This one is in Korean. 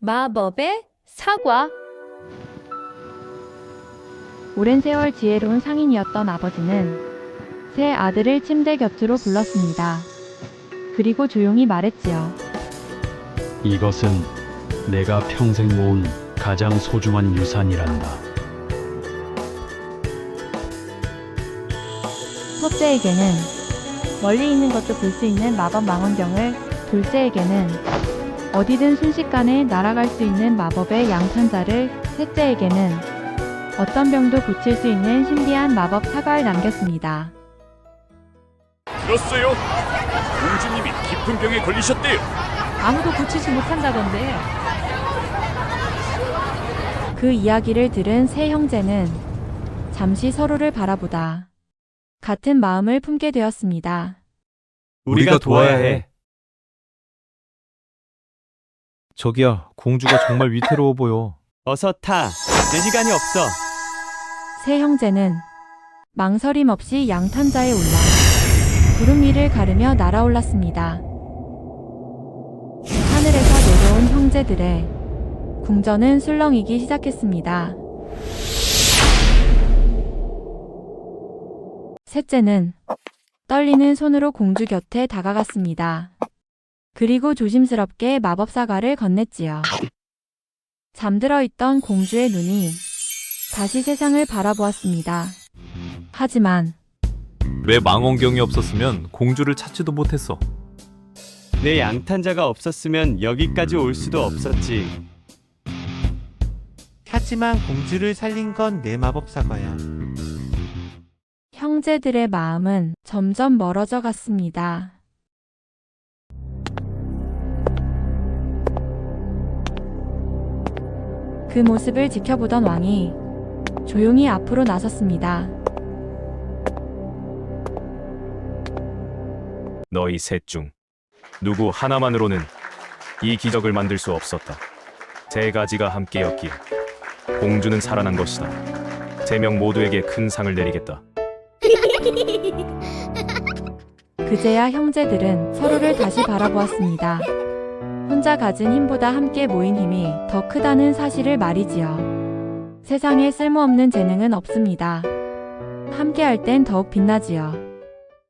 마법의 사과. 오랜 세월 지혜로운 상인이었던 아버지는 새 아들을 침대 곁으로 불렀습니다. 그리고 조용히 말했지요. 이것은 내가 평생 모은 가장 소중한 유산이란다. 첫째에게는 멀리 있는 것도 볼 수 있는 마법 망원경을, 둘째에게는 어디든 순식간에 날아갈 수 있는 마법의 양탄자를, 셋째에게는 어떤 병도 고칠 수 있는 신비한 마법 사과를 남겼습니다. 들었어요? 공주님이 깊은 병에 걸리셨대요. 아무도 고치지 못한다던데. 그 이야기를 들은 세 형제는 잠시 서로를 바라보다 같은 마음을 품게 되었습니다. 우리가 도와야 해. 저기야, 공주가 정말 위태로워 보여. 어서 타. 내 시간이 없어. 세 형제는 망설임 없이 양탄자에 올라 구름 위를 가르며 날아올랐습니다. 하늘에서 내려온 형제들의 궁전은 술렁이기 시작했습니다. 셋째는 떨리는 손으로 공주 곁에 다가갔습니다. 그리고 조심스럽게 마법 사과를 건넸지요. 잠들어 있던 공주의 눈이 다시 세상을 바라보았습니다. 하지만 왜 망원경이 없었으면 공주를 찾지도 못했어. 내 양탄자가 없었으면 여기까지 올 수도 없었지. 하지만 공주를 살린 건 내 마법 사과야. 형제들의 마음은 점점 멀어져 갔습니다. 그 모습을 지켜보던 왕이 조용히 앞으로 나섰습니다. 너희 셋 중 누구 하나만으로는 이 기적을 만들 수 없었다. 세 가지가 함께였기에 공주는 살아난 것이다. 세 명 모두에게 큰 상을 내리겠다. 그제야 형제들은 서로를 다시 바라보았습니다. 혼자 가진 힘보다 함께 모인 힘이 더 크다는 사실을 말이지요. 세상에 쓸모없는 재능은 없습니다. 함께 할 땐 더욱 빛나지요.